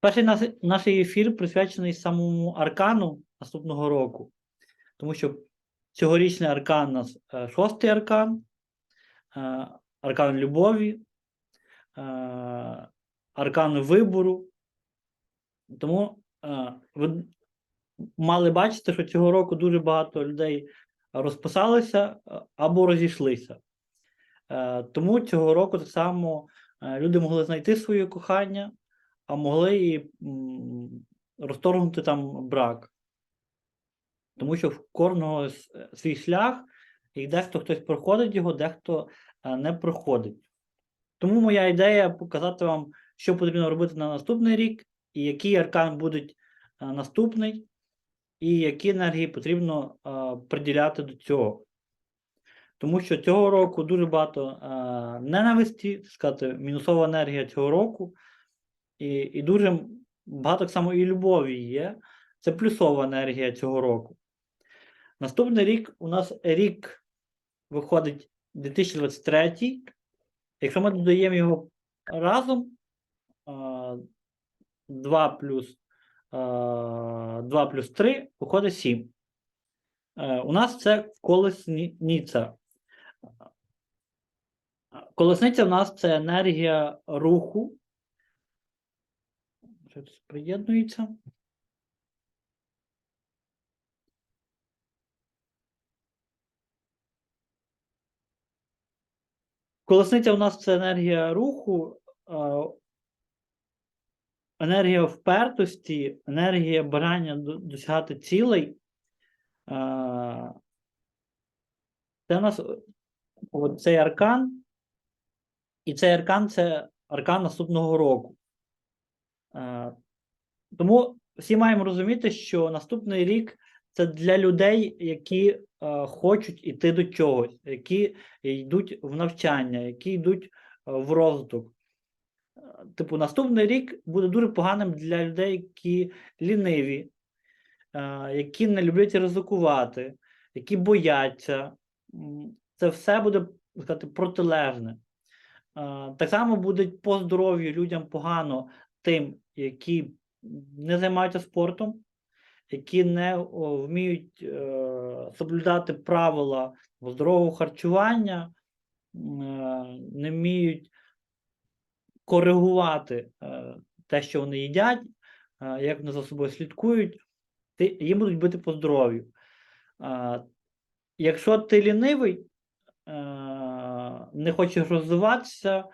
Перший наш, ефір присвячений самому аркану наступного року, тому що цьогорічний аркан у нас е, шостий аркан, е, аркан любові, е, аркан вибору. Тому ви мали бачити, що цього року дуже багато людей розписалися або розійшлися. Тому цього року так само люди могли знайти своє кохання, а могли розторгнути там брак. Тому що в кожного свій шлях, і дехто хтось проходить його, дехто е, не проходить. Тому моя ідея показати вам, що потрібно робити на наступний рік, і який аркан буде е, наступний, і які енергії потрібно е, приділяти до цього. Тому що цього року дуже багато ненависті, сказати, мінусова енергія цього року, і, і дуже багато так само і любові є. Це плюсова енергія цього року. Наступний рік у нас рік виходить 2023. Якщо ми додаємо його разом, 2 плюс, 2 плюс 3 виходить 7. Е, У нас це колесниця. Колесниця у нас це енергія руху. Щось приєднується. Колесниця у нас це енергія руху, енергія впертості, енергія бажання досягати цілей. Це у нас цей аркан, і цей аркан це аркан наступного року. Е, Тому всі маємо розуміти, що наступний рік це для людей, які е, хочуть йти до чогось, які йдуть в навчання, які йдуть е, в розвиток. Типу, наступний рік буде дуже поганим для людей, які ліниві, які не люблять ризикувати, які бояться. Це все буде сказати, протилежне. Так само буде по здоров'ю людям погано тим, які не займаються спортом, які не вміють е, соблюдати правила здорового харчування, е, не вміють коригувати е, те, що вони їдять, як вони за собою слідкують, їм будуть бити по здоров'ю. Якщо ти лінивий, не хочеш розвиватися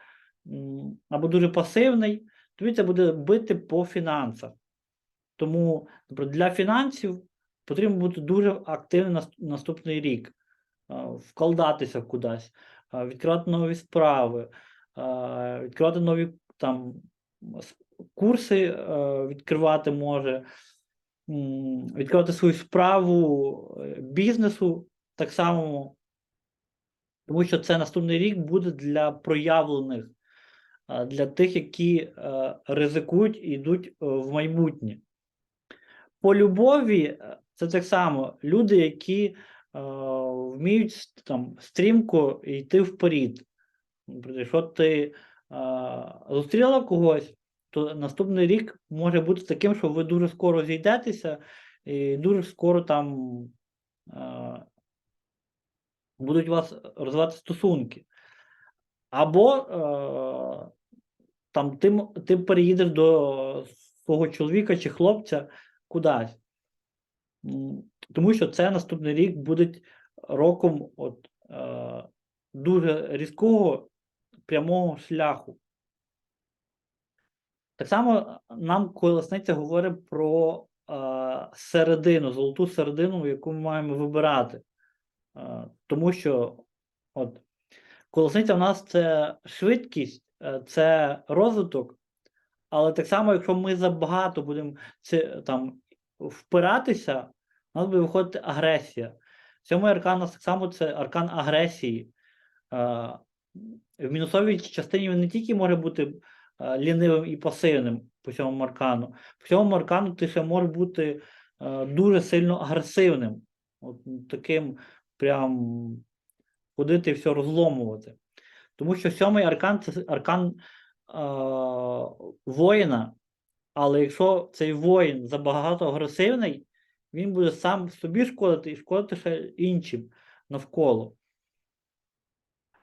або дуже пасивний, тобі це буде бити по фінансах. Тому для фінансів потрібно бути дуже активним наступний рік, вкладатися кудись, відкривати нові справи, відкривати нові там курси, відкривати може, відкривати свою справу е, бізнесу так само, тому що це наступний рік буде для проявлених, для тих, які е, ризикують і йдуть е, в майбутнє. По любові е, це так само люди, які вміють там стрімко йти вперед. Якщо ти зустріла когось, то наступний рік може бути таким, що ви дуже скоро зійдетеся, і дуже скоро там будуть у вас розвивати стосунки. Або е, там ти, ти переїдеш до свого чоловіка чи хлопця кудись. Тому що це наступний рік буде роком от, е, дуже різкого прямого шляху. Так само нам колесниця говорить про е, середину, золоту середину, яку ми маємо вибирати. Е, тому що от, колесниця в нас це швидкість, е, це розвиток, але так само, якщо ми забагато будемо це, там, впиратися, у нас буде виходити агресія. Сьомий аркан у нас так само це аркан агресії. Е, в мінусовій частині він не тільки може бути е, лінивим і пасивним по цьому аркану, по цьому аркану ти ще може бути дуже сильно агресивним. От, таким прям ходити все розломувати. Тому що сьомий аркан це аркан е, воїна, Але якщо цей воїн забагато агресивний, він буде сам собі шкодити і шкодити ще іншим навколо.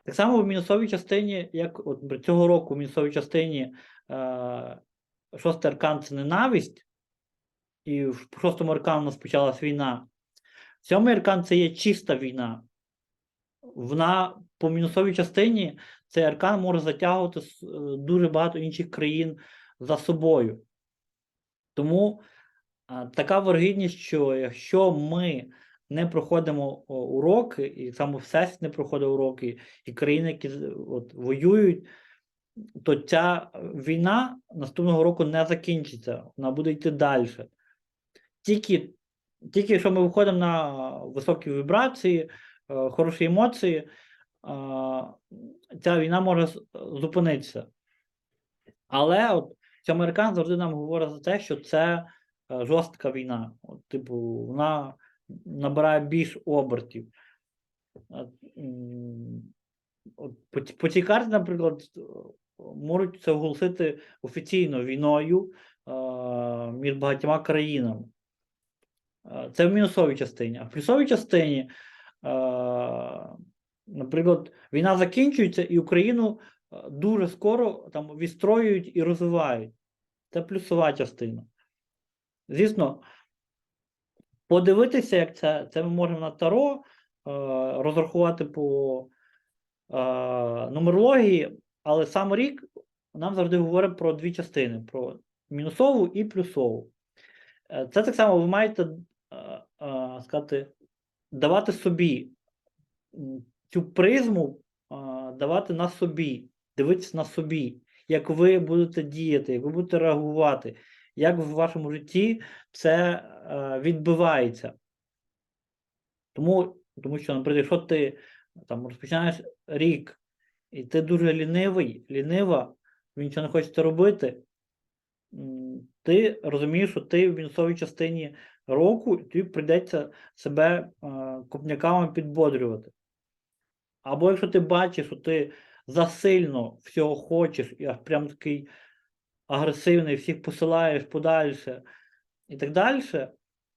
Так само в мінусовій частині, як от цього року в мінусовій частині е, шостий аркан це ненависть, і в шостому аркану у нас почалась війна. Сьомий аркан це є чиста війна. Вона по мінусовій частині цей аркан може затягувати е, дуже багато інших країн за собою. Тому така вергідність, що якщо ми не проходимо уроки, і саме Всесвіт не проходить уроки, і країни, які от, воюють, то ця війна наступного року не закінчиться, вона буде йти далі. Тільки, тільки якщо ми виходимо на високі вібрації, е, хороші емоції, ця війна може зупинитися. Але от американ завжди нам говорить за те, що це е, жорстка війна. От, типу, вона набирає більш обертів. Е, От, по, цій карті, наприклад, е, можуть це оголосити офіційно війною е, між багатьма країнами. Е, Це в мінусовій частині. А в плюсовій частині, е, наприклад, війна закінчується, і Україну е, дуже скоро там відстроюють і розвивають. Це плюсова частина. Звісно, подивитися, як це, це ми можемо на Таро, е, розрахувати по е, нумерології, але сам рік нам завжди говорить про дві частини: про мінусову і плюсову. Е, Це так само ви маєте е, е, сказати, давати собі цю призму, давати на собі, дивитися на собі, як ви будете діяти, як ви будете реагувати, як в вашому житті це е, відбивається. Тому, тому що, наприклад, якщо ти там розпочинаєш рік, і ти дуже лінивий, лінива, ви нічого не хочете робити, ти розумієш, що ти в мінусовій частині року, і тобі прийдеться себе е, копняками підбодрювати. Або якщо ти бачиш, що ти засильно всього хочеш, і аж прям такий агресивний, всіх посилаєш подальше і так далі,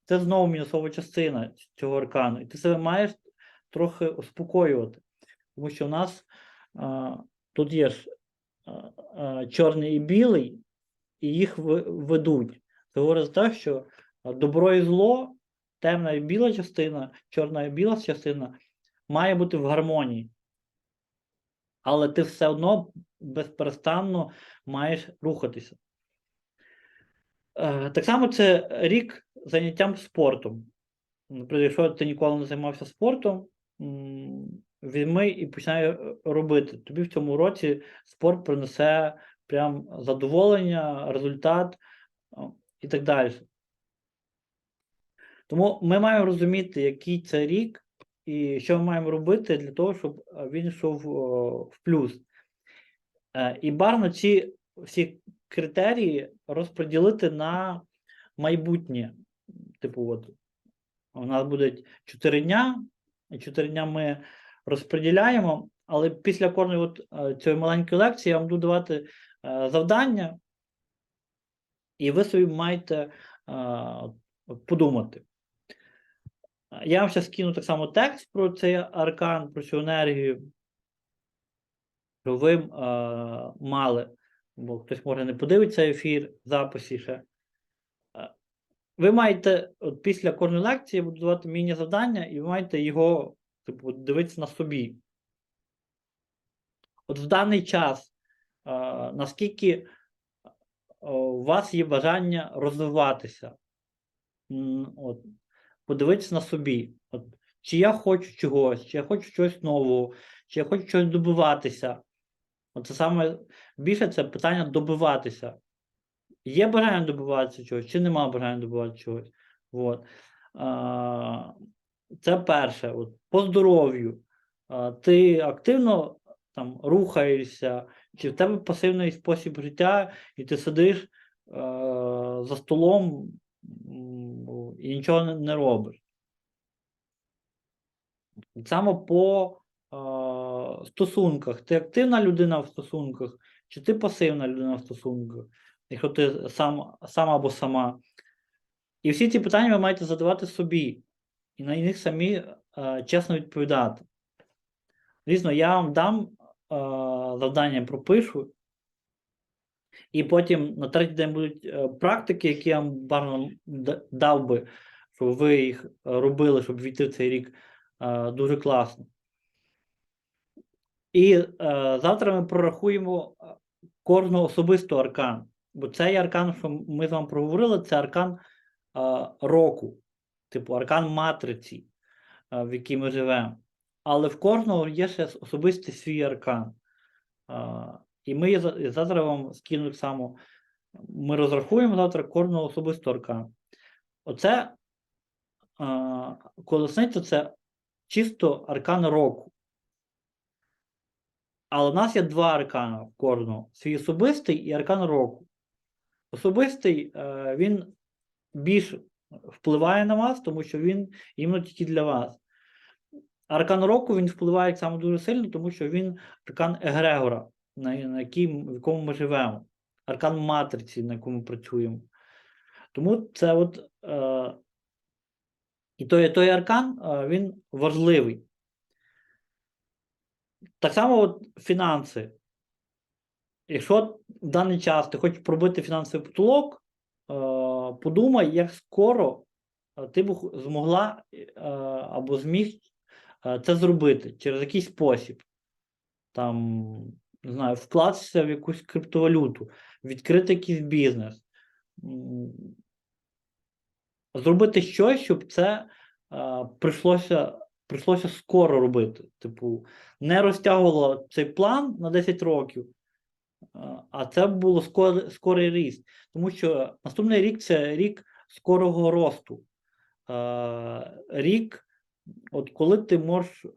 це знову мінусова частина цього аркану. І ти себе маєш трохи успокоювати. Тому що в нас а, тут є ж а, а, чорний і білий, і їх ведуть. Це говорить те, що добро і зло, темна і біла частина, чорна і біла частина має бути в гармонії. Але ти все одно безперестанно маєш рухатися. Е, Так само це рік заняттям спортом. Наприклад, якщо ти ніколи не займався спортом, візьми і починай робити. Тобі в цьому році спорт принесе прям задоволення, результат і так далі. Тому ми маємо розуміти, який це рік, і що ми маємо робити для того, щоб е, він йшов о, в плюс. Е, І бажано ці всі критерії розподілити на майбутнє. Типу, от у нас буде 4 дня, і 4 дня ми розподіляємо, але після кожної от, е, цієї маленької лекції я вам буду давати е, завдання, і ви собі маєте е, подумати. Я вам ще скину так само текст про цей аркан, про цю енергію, щоб ви е, мали, бо хтось може не подивиться ефір в записі ще. Е, Ви маєте, от після кожної лекції, буду давати міні-завдання, і ви маєте його типу, дивитися на собі. От в даний час, е, наскільки е, у вас є бажання розвиватися, от, подивитися на собі. От, чи я хочу чогось, чи я хочу чогось нового, чи я хочу чогось добиватися. Оце саме більше це питання добиватися. Є бажання добиватися чогось, чи нема бажання добиватися чогось. От. Це перше. От, по здоров'ю. Ти активно там рухаєшся, чи в тебе пасивний спосіб життя, і ти сидиш е, за столом і нічого не, робиш. Само по е, стосунках. Ти активна людина в стосунках, чи ти пасивна людина в стосунках? якщо ти сам, сам або сама. І всі ці питання ви маєте задавати собі, і на них самі е, чесно відповідати. Звісно, я вам дам е, завдання, пропишу, і потім на третій день будуть е, практики, які я вам дав би, щоб ви їх робили, щоб війти в цей рік е, дуже класно. І е, завтра ми прорахуємо кожного особистого аркан. Бо цей аркан, що ми з вами проговорили, це аркан року, типу аркан матриці, в якій ми живемо. Але в кожного є ще особистий свій аркан. І ми завтра вам скину так само. Ми розрахуємо завтра кожного особистого аркану. Оце колесниця це чисто аркан року. Але в нас є два аркана в кожного: свій особистий і аркан року. Особистий е, він більш впливає на вас, тому що він іменно тільки для вас. Аркан року він впливає саме дуже сильно, тому що він аркан Егрегора, на, на яким, в якому ми живемо, аркан матриці, на якому працюємо. Тому це от е, і той, той аркан е, він важливий. Так само от фінанси. Якщо в даний час ти хочеш пробити фінансовий потолок, е, подумай, як скоро е, ти б змогла е, або зміг е, це зробити через якийсь спосіб. Там, не знаю, вкластися в якусь криптовалюту, відкрити якийсь бізнес. Зробити щось, щоб це е, прийшлося, прийшлося скоро робити. Типу, не розтягувало цей план на 10 років, а, це було скор, скорий ріст. Тому що наступний рік це рік скорого росту. Е, рік, от коли ти можеш е,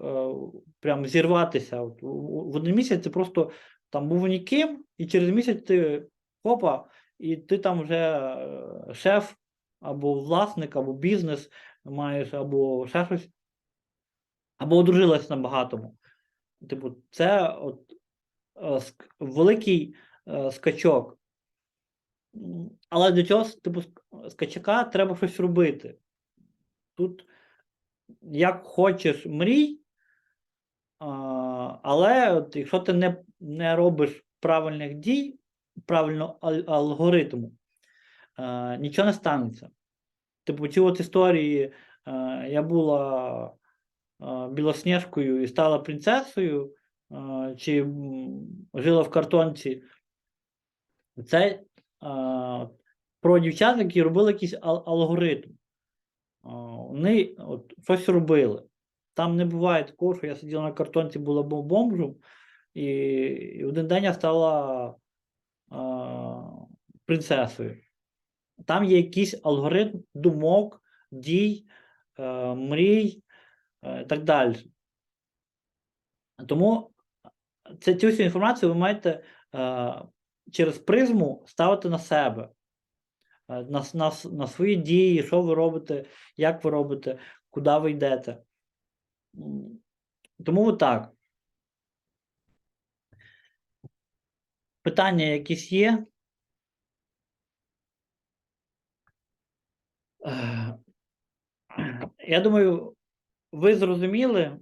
прям зірватися. От, в один місяць ти просто там був ніким, і через місяць ти хопа, і ти там вже е, шеф, або власник, або бізнес маєш, або ще щось, або одружилась на багатому. Типу, це от, е, великий е, скачок. Але для цього, типу, скачака треба щось робити. Тут, як хочеш, мрій, але от, якщо ти не, не робиш правильних дій, правильно ал- алгоритму, е, нічого не станеться. Типу, ці от історії, е, я була е, білосніжкою і стала принцесою, чи жила в картонці. Це про дівчат, які робили якийсь алгоритм. Вони от, щось робили. Там не буває такого, що я сиділа на картонці, була бом- бомжем, і, і один день я стала е, принцесою. Там є якийсь алгоритм думок, дій, е, мрій е, і так далі. Тому це, цю всю інформацію ви маєте е, через призму ставити на себе, на, на, на свої дії, що ви робите, як ви робите, куди ви йдете. Тому отак. Питання якісь є? Е, Я думаю, ви зрозуміли е,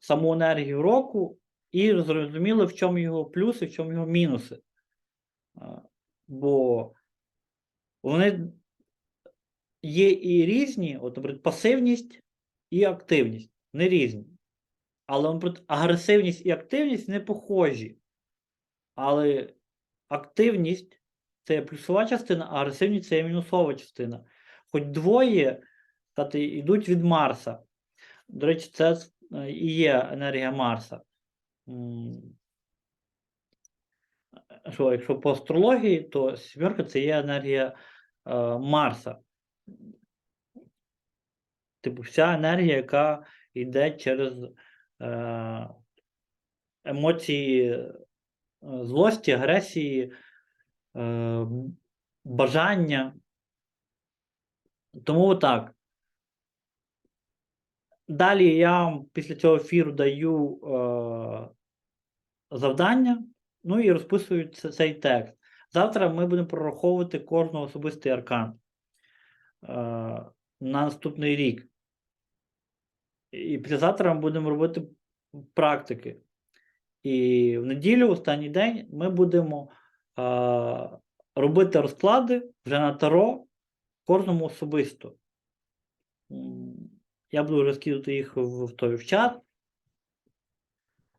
саму енергію року і зрозуміли, в чому його плюси, в чому його мінуси. Е, бо вони є і різні, от, наприклад, пасивність і активність. Вони різні. Але наприклад, агресивність і активність не похожі. Але активність це плюсова частина, а агресивність це мінусова частина. Хоч двоє сказати, йдуть від Марса. До речі, це е, і є енергія Марса. Що, якщо по астрології, то сімерка це є енергія Марса. Типу, вся енергія, яка йде через е, емоції е, злості, агресії, е, бажання. Тому так. Далі я після цього ефіру даю е, завдання, ну і розписую цей текст. Завтра ми будемо прораховувати кожного особистий аркан е, на наступний рік. І післязавтра ми будемо робити практики. І в неділю, останній день, ми будемо е, робити розклади вже на таро кожному особисто. Я буду розкидати їх в, той в чат.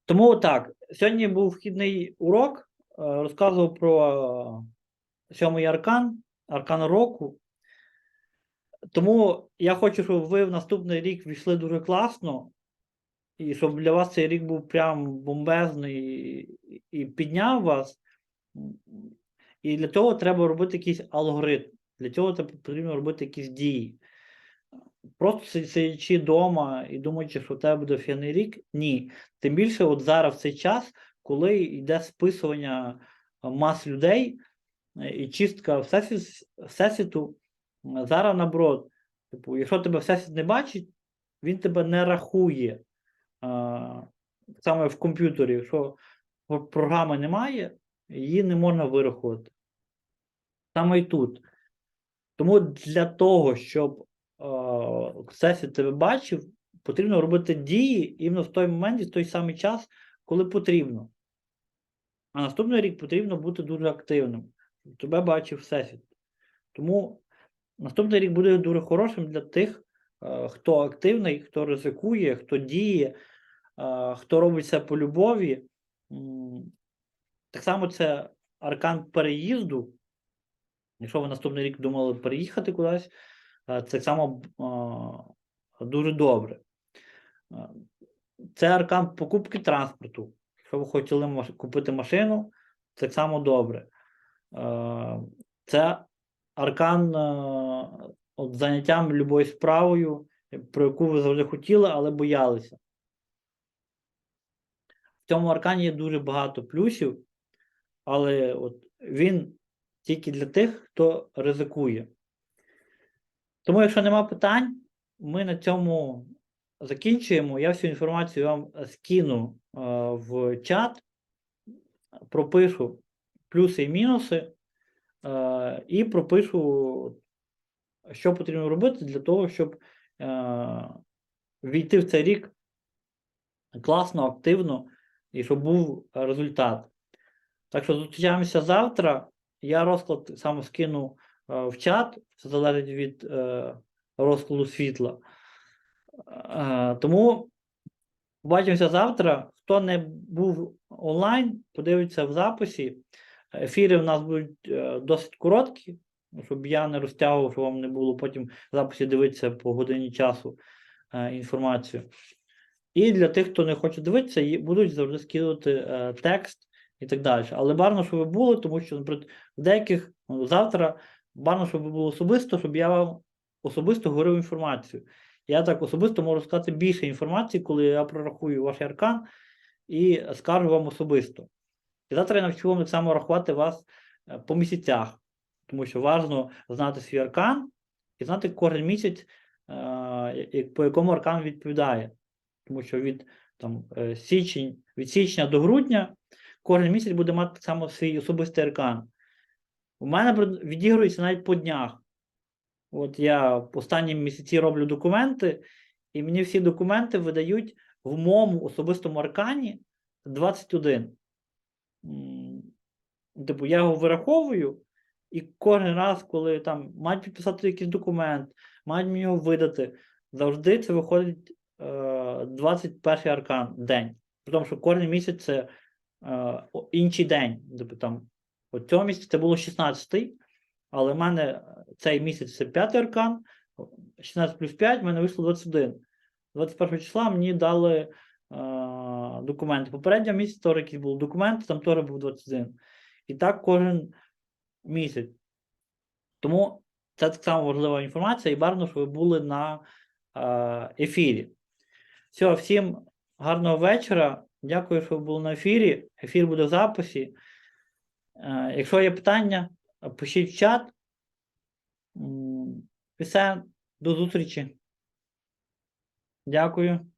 Тому так, сьогодні був вхідний урок, розказував про е, сьомий аркан, аркан року. Тому я хочу, щоб ви в наступний рік війшли дуже класно, і щоб для вас цей рік був прям бомбезний і, і підняв вас. І для цього треба робити якийсь алгоритм. Для цього потрібно робити якісь дії. Просто сидячи вдома і думаючи, що у тебе буде фіний рік, ні. Тим більше, от зараз в цей час, коли йде списування мас людей е, і чистка всесвіт, всесвіту, зараз наоборот, типу, якщо тебе всесвіт не бачить, він тебе не рахує. А, саме в комп'ютері, якщо програми немає, її не можна вирахувати. Саме і тут. Тому для того, щоб е, Всесвіт тебе бачив, потрібно робити дії іменно в той момент і в той самий час, коли потрібно. А наступний рік потрібно бути дуже активним, щоб тебе бачив Всесвіт. Тому наступний рік буде дуже хорошим для тих, е, хто активний, хто ризикує, хто діє, е, хто робить це по любові. Так само це аркан переїзду. Якщо ви наступний рік думали переїхати кудись, е, це само дуже добре. Це аркан покупки транспорту. Якщо ви хотіли купити машину, так само добре. Е, Це аркан е, от, заняттям любою справою, про яку ви завжди хотіли, але боялися. В цьому аркані є дуже багато плюсів, але от він тільки для тих, хто ризикує. Тому, якщо нема питань, ми на цьому закінчуємо. Я всю інформацію вам скину е, в чат, пропишу плюси і мінуси, е, і пропишу, що потрібно робити для того, щоб е, війти в цей рік класно, активно і щоб був результат. Так що зустрічаємося завтра. Я розклад саме скину е, в чат, це залежить від е, розкладу світла. Е, тому побачимося завтра. Хто не був онлайн, подивиться в записі. Ефіри в нас будуть е, досить короткі, щоб я не розтягував, щоб вам не було потім в записі дивитися по годині часу е, інформацію. І для тих, хто не хоче дивитися, будуть завжди скидувати текст і так далі. Але бажано, щоб ви були, тому що, наприклад, в деяких ну, завтра бажано, щоб ви були особисто, щоб я вам особисто говорив інформацію. Я так особисто можу сказати більше інформації, коли я прорахую ваш аркан і скажу вам особисто. І завтра я навчу вам так само рахувати вас е, по місяцях, тому що важливо знати свій аркан і знати кожен місяць, е, по якому аркан відповідає. Тому що від там, е, січень, від січня до грудня кожен місяць буде мати так само свій особистий аркан. У мене відігрується навіть по днях. От я в останні місяці роблю документи, і мені всі документи видають в моєму особистому аркані 21. Типу, я його вираховую, і кожен раз, коли там мають підписати якийсь документ, мають мені його видати, завжди це виходить е, 21 аркан день. При тому, що кожен місяць це е, інший день. Тобто там, от цього місяця це було 16-й, але в мене цей місяць це 5 аркан, 16 плюс 5, в мене вийшло 21. 21 числа мені дали е, документи. Попереднього місяця теж якийсь був документ, там теж був 21. І так кожен місяць. Тому це так само важлива інформація, і бажано, щоб ви були на е, ефірі. Все, всім гарного вечора. Дякую, що ви були на ефірі. Ефір буде в записі. Е, якщо є питання, пишіть в чат. Все, до зустрічі. Дякую.